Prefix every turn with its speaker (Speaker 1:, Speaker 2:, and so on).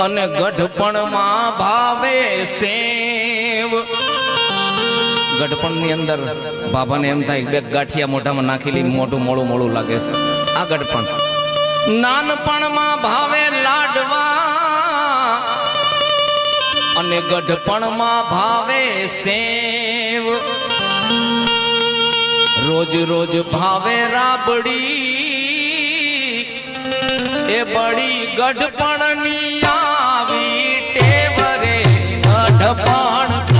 Speaker 1: અને ગઢપણમાં ભાવે સેવ. ગઢપણની અંદર બાબાને એમ થાય, બે ગાંઠિયા મોઢામાં નાખેલી મોઢું મોડું મોડું લાગે છે. આ ગઢપણ. નાનપણમાં ભાવે લાડવા અને ગઢપણમાં ભાવે સેવ. રોજ રોજ ભાવે રાબડી. એ બળી ગઢપણની આવી ટેવરે ગઢપણ